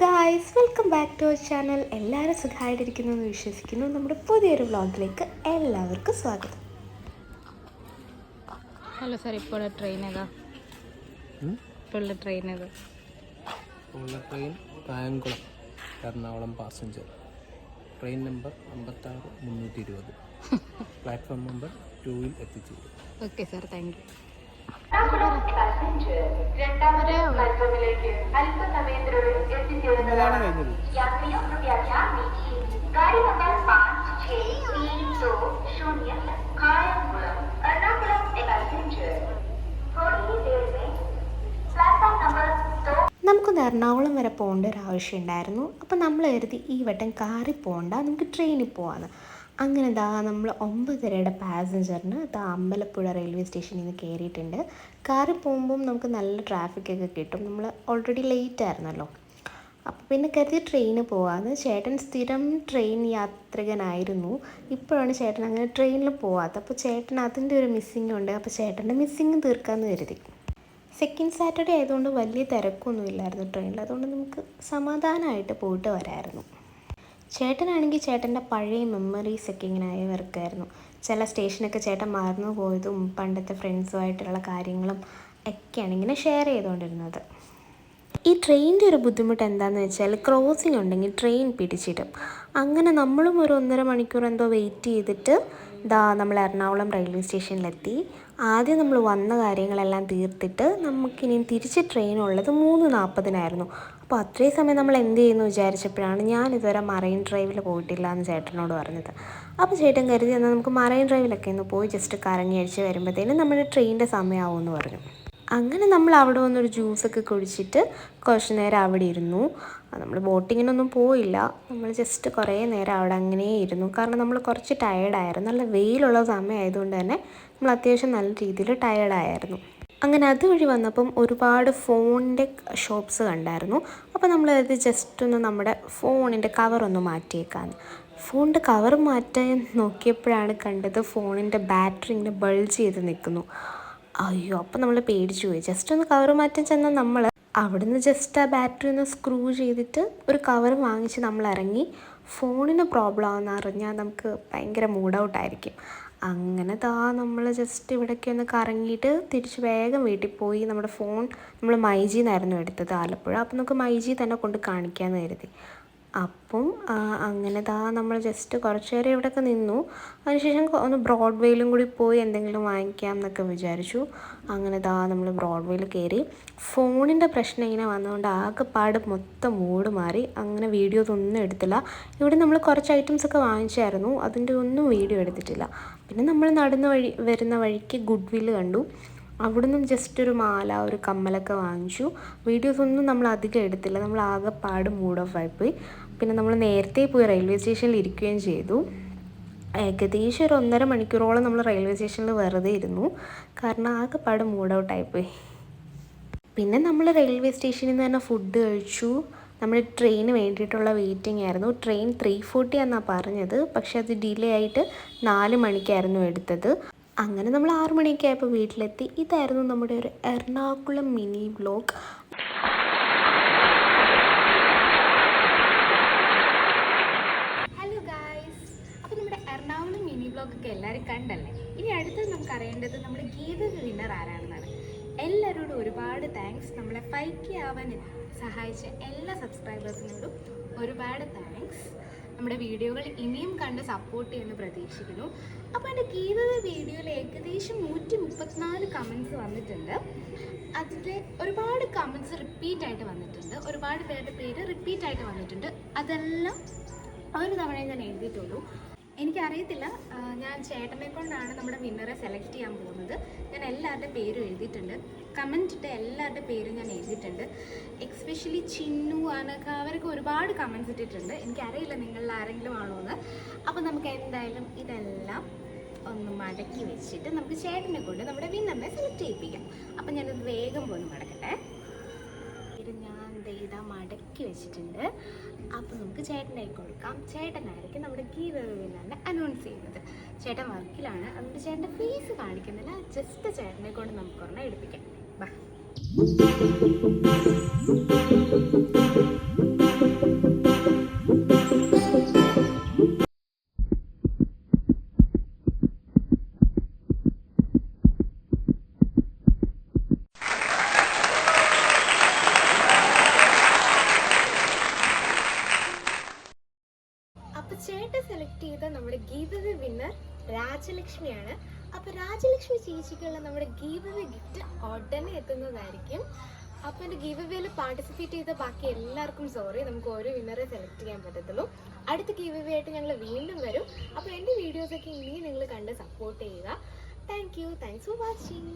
Guys welcome back to our channel എല്ലാവരും സുഖമായിട്ടിരിക്കുന്നു എന്ന് വിശ്വസിക്കുന്നു. നമ്മുടെ പുതിയൊരു വ്ളോഗിലേക്ക് എല്ലാവർക്കും സ്വാഗതം. ഹലോ സാർ ഇപ്പോൾ ട്രെയിൻ ഏതാ? ഇപ്പോഴുള്ള ട്രെയിൻ ഏതാ? Train Kayamkulam Ernakulam passenger train number അമ്പത്താറ് മുന്നൂറ്റി ഇരുപത്. പ്ലാറ്റ്ഫോം നമ്പർ ടൂവിൽ എത്തിച്ചു. ഓക്കെ സാർ താങ്ക് യു രണ്ടാമത് മത്സരത്തിലേക്ക് എറണാകുളം പാസഞ്ചർ നമുക്കൊന്ന് എറണാകുളം വരെ പോകേണ്ട ഒരു ആവശ്യം ഉണ്ടായിരുന്നു അപ്പോൾ നമ്മൾ എഴുതി ഈ വട്ടം കാറിൽ പോകണ്ട. നമുക്ക് ട്രെയിനിൽ പോകാമെന്ന് അങ്ങനെ ദാ നമ്മൾ ഒമ്പതരയുടെ പാസഞ്ചറിന് ദാ അമ്പലപ്പുഴ റെയിൽവേ സ്റ്റേഷനിൽ നിന്ന് കയറിയിട്ടുണ്ട് കാറിൽ പോകുമ്പം നമുക്ക് നല്ല ട്രാഫിക് ഒക്കെ കിട്ടും. നമ്മൾ ഓൾറെഡി ലേറ്റ് ആയിരുന്നല്ലോ. അപ്പോൾ പിന്നെ കരുതി ട്രെയിന് പോകാമെന്ന് ചേട്ടൻ സ്ഥിരം ട്രെയിൻ യാത്രികനായിരുന്നു. ഇപ്പോഴാണ് ചേട്ടൻ അങ്ങനെ ട്രെയിനിൽ പോകാത്തത് അപ്പോൾ ചേട്ടൻ അതിന്റെ ഒരു മിസ്സിങ് ഉണ്ട്. അപ്പോൾ ചേട്ടന്റെ മിസ്സിങ് തീർക്കാമെന്ന് കരുതി. സെക്കൻഡ് സാറ്റർഡേ ആയതുകൊണ്ട് വലിയ തിരക്കൊന്നും ഇല്ലായിരുന്നു ട്രെയിനിൽ അതുകൊണ്ട് നമുക്ക് സമാധാനമായിട്ട് പോയിട്ട് വരായിരുന്നു. ചേട്ടനാണെങ്കിൽ ചേട്ടന്റെ പഴയ മെമ്മറീസൊക്കെ ഇങ്ങനെ അയവിറക്കായിരുന്നു ചില സ്റ്റേഷനൊക്കെ ചേട്ടൻ മറന്നു പോയതും പണ്ടത്തെ ഫ്രണ്ട്സുമായിട്ടുള്ള കാര്യങ്ങളും ഒക്കെയാണ് ഇങ്ങനെ ഷെയർ ചെയ്തുകൊണ്ടിരുന്നത്. ഈ ട്രെയിനിന്റെ ഒരു ബുദ്ധിമുട്ട് എന്താണെന്ന് വെച്ചാൽ ക്രോസിംഗ് ഉണ്ടെങ്കിൽ ട്രെയിൻ പിടിച്ചിടും. അങ്ങനെ നമ്മളും ഒരു ഒന്നര മണിക്കൂർ എന്തോ വെയിറ്റ് ചെയ്തിട്ട് ദാ നമ്മൾ എറണാകുളം റെയിൽവേ സ്റ്റേഷനിലെത്തി. ആദ്യം നമ്മൾ വന്ന കാര്യങ്ങളെല്ലാം തീർത്തിട്ട് നമുക്കിനി തിരിച്ച് ട്രെയിൻ ഉള്ളത് മൂന്ന് നാൽപ്പതിനായിരുന്നു. അപ്പോൾ അത്രയും സമയം നമ്മൾ എന്ത് ചെയ്യുന്നു വിചാരിച്ചപ്പോഴാണ് ഞാൻ ഇതുവരെ മറൈൻ ഡ്രൈവിൽ പോയിട്ടില്ല എന്ന് ചേട്ടനോട് പറഞ്ഞത്. അപ്പോൾ ചേട്ടൻ കരുതി എന്നാൽ നമുക്ക് മറൈൻ ഡ്രൈവിലൊക്കെ ഒന്ന് പോയി ജസ്റ്റ് കറങ്ങി അടിച്ച് വരുമ്പോഴത്തേനും നമ്മുടെ ട്രെയിനിന്റെ സമയമാവുമെന്ന് പറഞ്ഞു. അങ്ങനെ നമ്മൾ അവിടെ വന്നൊരു ജ്യൂസൊക്കെ കുടിച്ചിട്ട് കുറച്ച് നേരം അവിടെ ഇരുന്നു. നമ്മൾ ബോട്ടിങ്ങിനൊന്നും പോയില്ല. നമ്മൾ ജസ്റ്റ് കുറേ നേരം അവിടെ അങ്ങനെ ഇരുന്നു. കാരണം നമ്മൾ കുറച്ച് ടയേർഡായിരുന്നു നല്ല വെയിലുള്ള സമയമായതുകൊണ്ട് തന്നെ നമ്മൾ അത്യാവശ്യം നല്ല രീതിയിൽ ടയേർഡായിരുന്നു അങ്ങനെ അതുവഴി വന്നപ്പം ഒരുപാട് ഫോണിന്റെ ഷോപ്സ് കണ്ടായിരുന്നു. അപ്പോൾ നമ്മൾ അത് ജസ്റ്റ് ഒന്ന് നമ്മുടെ ഫോണിന്റെ കവറൊന്ന് മാറ്റിയേക്കാന്ന്. ഫോണിന്റെ കവർ മാറ്റാൻ നോക്കിയപ്പോഴാണ് കണ്ടത് ഫോണിന്റെ ബാറ്ററി ഇങ്ങനെ ബൾജ് ചെയ്ത് നിൽക്കുന്നു. അയ്യോ അപ്പം നമ്മൾ പേടിച്ചു പോയി. ജസ്റ്റ് ഒന്ന് കവർ മാറ്റാൻ ചെന്നാൽ നമ്മൾ അവിടുന്ന് ജസ്റ്റ് ആ ബാറ്ററി ഒന്ന് സ്ക്രൂ ചെയ്തിട്ട് ഒരു കവർ വാങ്ങിച്ച് നമ്മൾ ഇറങ്ങി. ഫോണിന് പ്രോബ്ലം ആണെന്ന് അറിഞ്ഞാൽ നമുക്ക് ഭയങ്കര മൂഡ് ഔട്ടായിരിക്കും അങ്ങനെ താ നമ്മൾ ജസ്റ്റ് ഇവിടേക്ക് ഒന്ന് കറങ്ങിയിട്ട് തിരിച്ച് വേഗം വീട്ടിൽ പോയി നമ്മുടെ ഫോൺ നമ്മൾ മൈജിന്നായിരുന്നു എടുത്തത് ആലപ്പുഴ. അപ്പോൾ നമുക്ക് മൈജി തന്നെ കൊണ്ട് കാണിക്കാമെന്ന് കരുതി. അപ്പം അങ്ങനെ ദാ നമ്മൾ ജസ്റ്റ് കുറച്ച് നേരം ഇവിടെയൊക്കെ നിന്നു. അതിനുശേഷം ഒന്ന് ബ്രോഡ്വേയിലും കൂടി പോയി എന്തെങ്കിലും വാങ്ങിക്കാം എന്നൊക്കെ വിചാരിച്ചു. അങ്ങനെ ദാ നമ്മൾ ബ്രോഡ്വേയിൽ കയറി ഫോണിന്റെ പ്രശ്നം ഇങ്ങനെ വന്നതുകൊണ്ട് ആകെപ്പാട് മൊത്തം മൂട് മാറി. അങ്ങനെ വീഡിയോ ഒന്നും എടുത്തില്ല. ഇവിടെ നമ്മൾ കുറച്ച് ഐറ്റംസ് ഒക്കെ വാങ്ങിച്ചായിരുന്നു. അതിന്റെ ഒന്നും വീഡിയോ എടുത്തിട്ടില്ല. പിന്നെ നമ്മൾ നടന്ന വഴി വരുന്ന വഴിക്ക് ഗുഡ് വില്ല് കണ്ടു. അവിടുന്ന് ജസ്റ്റ് ഒരു മാല ഒരു കമ്മലൊക്കെ വാങ്ങിച്ചു. വീഡിയോസ് ഒന്നും നമ്മൾ അധികം എടുത്തില്ല. നമ്മൾ ആകെപ്പാട് മൂഡ് ഓഫ് ആയിപ്പോയി പിന്നെ നമ്മൾ നേരത്തെ പോയി റെയിൽവേ സ്റ്റേഷനിൽ ഇരിക്കുകയും ചെയ്തു. ഏകദേശം ഒരു ഒന്നര മണിക്കൂറോളം നമ്മൾ റെയിൽവേ സ്റ്റേഷനിൽ വെറുതെ ഇരുന്നു. കാരണം ആകെപ്പാട് മൂഡ് ഔട്ട് ആയിപ്പോയി പിന്നെ നമ്മൾ റെയിൽവേ സ്റ്റേഷനിൽ നിന്ന് തന്നെ ഫുഡ് കഴിച്ചു. നമ്മൾ ട്രെയിന് വേണ്ടിയിട്ടുള്ള വെയിറ്റിംഗ് ആയിരുന്നു. ട്രെയിൻ ത്രീ ഫോർട്ടി എന്നാണ് പറഞ്ഞത്. പക്ഷേ അത് ഡിലേ ആയിട്ട് നാല് മണിക്കായിരുന്നു എടുത്തത്. അങ്ങനെ നമ്മൾ ആറു മണിയൊക്കെ ആയപ്പോൾ വീട്ടിലെത്തി. ഇതായിരുന്നു നമ്മുടെ ഒരു Ernakulam mini vlog. Hello guys അപ്പോൾ നമ്മുടെ എറണാകുളം മിനി ബ്ലോഗ് ഒക്കെ എല്ലാവരും കണ്ടല്ലേ? ഇനി അടുത്തത് നമുക്ക് അറിയേണ്ടത് നമ്മുടെ ഗീത വിന്നർ ആരാണെന്നാണ്. എല്ലാവരോടും ഒരുപാട് താങ്ക്സ് നമ്മളെ ഫൈവ് കെ ആവാൻ സഹായിച്ച എല്ലാ സബ്സ്ക്രൈബേഴ്സിനോടും ഒരുപാട് താങ്ക്സ് നമ്മുടെ വീഡിയോകൾ ഇനിയും കണ്ട് സപ്പോർട്ട് ചെയ്യുമെന്ന് പ്രതീക്ഷിക്കുന്നു. അപ്പോൾ എന്റെ ഗീതയുടെ വീഡിയോയിൽ ഏകദേശം നൂറ്റി മുപ്പത്തിനാല് കമൻസ് വന്നിട്ടുണ്ട്. അതിൽ ഒരുപാട് കമൻസ് റിപ്പീറ്റ് ആയിട്ട് വന്നിട്ടുണ്ട്. ഒരുപാട് പേരുടെ പേര് റിപ്പീറ്റ് ആയിട്ട് വന്നിട്ടുണ്ട്. അതെല്ലാം ഒരു തവണ ഞാൻ എഴുതിയിട്ടുള്ളൂ. എനിക്കറിയത്തില്ല ഞാൻ ചേട്ടനെ കൊണ്ടാണ് നമ്മുടെ വിന്നറെ സെലക്ട് ചെയ്യാൻ പോകുന്നത്. ഞാൻ എല്ലാവരുടെ പേരും എഴുതിയിട്ടുണ്ട്. കമന്റ് ഇട്ട എല്ലാവരുടെ പേരും ഞാൻ എഴുതിയിട്ടുണ്ട്. എക്സ്പെഷ്യലി ചിന്നു അനഘ അവരൊക്കെ ഒരുപാട് കമൻസ് ഇട്ടിട്ടുണ്ട്. എനിക്കറിയില്ല നിങ്ങളിൽ ആരെങ്കിലും ആണോ എന്ന് അപ്പോൾ നമുക്ക് എന്തായാലും ഇതെല്ലാം ഒന്ന് മടക്കി വെച്ചിട്ട് നമുക്ക് ചേട്ടനെ കൊണ്ട് നമ്മുടെ വിന്നറിനെ സെലക്ട് ചെയ്യിപ്പിക്കാം. അപ്പം ഞാനത് വേഗം പോയി മടക്കട്ടെ. ഇത് ഞാൻ ഇതാ മടക്കി വെച്ചിട്ടുണ്ട്. അപ്പോൾ നമുക്ക് ചേട്ടനെ കൊടുക്കാം. ചേട്ടനായിരിക്കും നമ്മുടെ വിന്നറിനെ അനൗൺസ് ചെയ്യുന്നത്. ചേട്ടൻ വർക്കിലാണ് അതുകൊണ്ട് ചേട്ടന്റെ ഫേസ് കാണിക്കുന്നില്ല. ജസ്റ്റ് ചേട്ടനെ കൊണ്ട് നമുക്ക് ഒരെണ്ണം എടുപ്പിക്കാം. ไป രാജലക്ഷ്മിയാണ്. അപ്പൊ രാജലക്ഷ്മി ചേച്ചിക്കുള്ള നമ്മുടെ ഗീവവേ ഗിഫ്റ്റ് ഉടനെ എത്തുന്നതായിരിക്കും. അപ്പൊ എന്റെ ഗീവവേയിൽ പാർട്ടിസിപ്പേറ്റ് ചെയ്ത ബാക്കി എല്ലാവർക്കും സോറി നമുക്ക് ഓരോ വിന്നറെ സെലക്ട് ചെയ്യാൻ പറ്റത്തുള്ളൂ. അടുത്ത ഗീവവേ ആയിട്ട് ഞങ്ങൾ വീണ്ടും വരും. അപ്പൊ എന്റെ വീഡിയോസ് ഒക്കെ ഇനിയും നിങ്ങൾ കണ്ട് സപ്പോർട്ട് ചെയ്യുക. Thank you thanks for watching